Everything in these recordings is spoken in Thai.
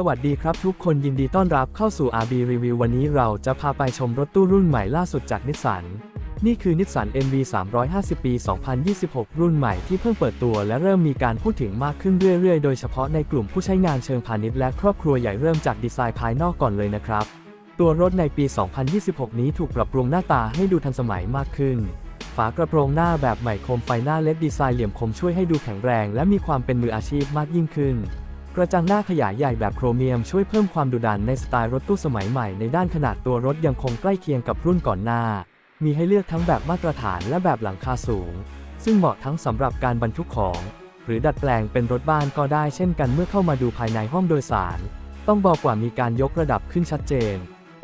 สวัสดีครับทุกคนยินดีต้อนรับเข้าสู่ RB Review วันนี้เราจะพาไปชมรถตู้รุ่นใหม่ล่าสุดจากนิสสัน นี่คือนิสสัน NV 350 ปี 2026 รุ่นใหม่ที่เพิ่งเปิดตัวและเริ่มมีการพูดถึงมากขึ้นเรื่อยๆ โดยเฉพาะในกลุ่มผู้ใช้งานเชิงพาณิชย์และครอบครัวใหญ่เริ่มจากดีไซน์ภายนอกก่อนเลยนะครับ ตัวรถในปี 2026 นี้ถูกปรับปรุงหน้าตาให้ดูทันสมัยมากขึ้น ฝากระโปรงหน้าแบบใหม่คมไฟหน้าเล็กดีไซน์เหลี่ยมคมช่วยให้ดูแข็งแรง และมีความเป็นมืออาชีพมากยิ่งขึ้น กระจังหน้าขยายใหญ่แบบโครเมียมช่วยเพิ่มความดุดันในสไตล์รถตู้สมัยใหม่ในด้านขนาดตัวรถยังคงใกล้เคียงกับรุ่นก่อนหน้า มีให้เลือกทั้งแบบมาตรฐานและแบบหลังคาสูง ซึ่งเหมาะทั้งสำหรับการบรรทุกของ หรือดัดแปลงเป็นรถบ้านก็ได้เช่นกันเมื่อเข้ามาดูภายในห้องโดยสาร ต้องบอกว่ามีการยกระดับขึ้นชัดเจน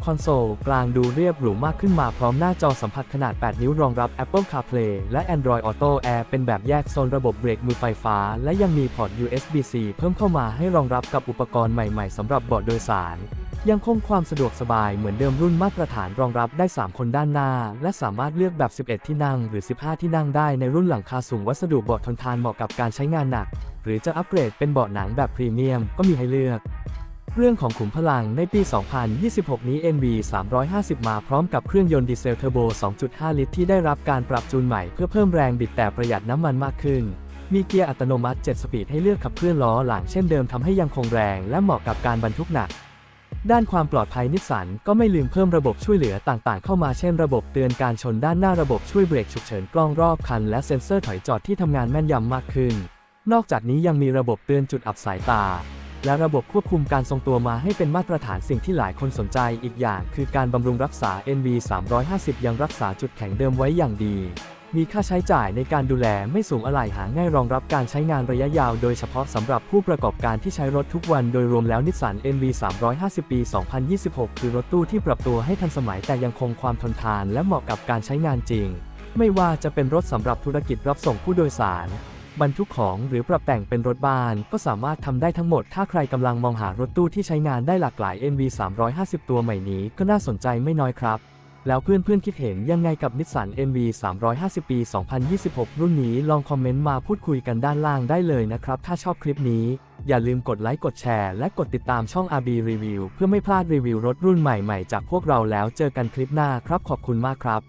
คอนโซลกลางดูเรียบหรูมากขึ้นมาพร้อมหน้าจอสัมผัสขนาด 8 นิ้วรองรับ Apple CarPlay และ Android Auto Air เป็นแบบแยกโซนระบบเบรกมือไฟฟ้า และยังมีพอร์ต USB-C เพิ่มเข้ามาให้รองรับกับอุปกรณ์ใหม่ๆสำหรับเบาะโดยสาร ยังคงความสะดวกสบายเหมือนเดิมรุ่นมาตรฐานรองรับได้ 3 คนด้านหน้า และสามารถเลือกแบบ 11 ที่นั่งหรือ 15 ที่นั่งได้ในรุ่นหลังคาสูงวัสดุเบาะทนทานเหมาะกับการใช้งานหนัก หรือจะอัปเกรดเป็นเบาะหนังแบบพรีเมียมก็มีให้เลือก เรื่องของขุมพลังในปี 2026 นี้ NV 350 มาพร้อมกับเครื่องยนต์ดีเซลเทอร์โบ 2.5 ลิตรที่ได้รับการปรับจูนใหม่เพื่อเพิ่มแรงบิดแต่ประหยัดน้ำมันมากขึ้น มีเกียร์อัตโนมัติ 7 สปีดให้เลือกขับเคลื่อนล้อหลังเช่นเดิมทำให้ยังคงแรงและเหมาะกับการบรรทุกหนัก ด้านความปลอดภัยนิสสันก็ไม่ลืมเพิ่มระบบช่วยเหลือต่างๆ เข้ามาเช่นระบบเตือนการชนด้านหน้าระบบช่วยเบรกฉุกเฉินกล้องรอบคันและเซ็นเซอร์ถอยจอดที่ทำงานแม่นยำมากขึ้น นอกจากนี้ยังมีระบบเตือนจุดอับสายตา และระบบควบคุมการทรงตัวมาให้เป็นมาตรฐานสิ่งที่หลายคนสนใจอีกอย่าง คือการบำรุงรักษา NV 350 ยังรักษาจุดแข็งเดิมไว้อย่างดี มีค่าใช้จ่ายในการดูแลไม่สูงอะไรหาง่ายรองรับการใช้งานระยะยาวโดยเฉพาะสำหรับผู้ประกอบการที่ใช้รถทุกวันโดยรวมแล้วนิสสัน NV 350 ปี 2026 คือรถตู้ที่ปรับตัวให้ทันสมัยแต่ยังคงความทนทานและเหมาะกับการใช้งานจริง ไม่ว่าจะเป็นรถสำหรับธุรกิจรับส่งผู้โดยสาร บรรทุกของหรือปรับแต่งเป็นรถบ้าน ก็สามารถทำได้ทั้งหมด ถ้าใครกำลังมองหารถตู้ที่ใช้งานได้หลากหลาย NV 350 ตัวใหม่นี้ก็น่าสนใจไม่น้อยครับ แล้วเพื่อนๆคิดเห็นยังไงกับนิสสัน NV 350 ปี 2026 รุ่นนี้ลองคอมเมนต์มาพูดคุยกันด้านล่างได้เลยนะครับ ถ้าชอบคลิปนี้อย่าลืมกดไลค์กดแชร์และกดติดตามช่อง RB Review เพื่อไม่พลาดรีวิวรถรุ่นใหม่ๆ จากพวกเราแล้วเจอกันคลิปหน้าครับขอบคุณมากครับ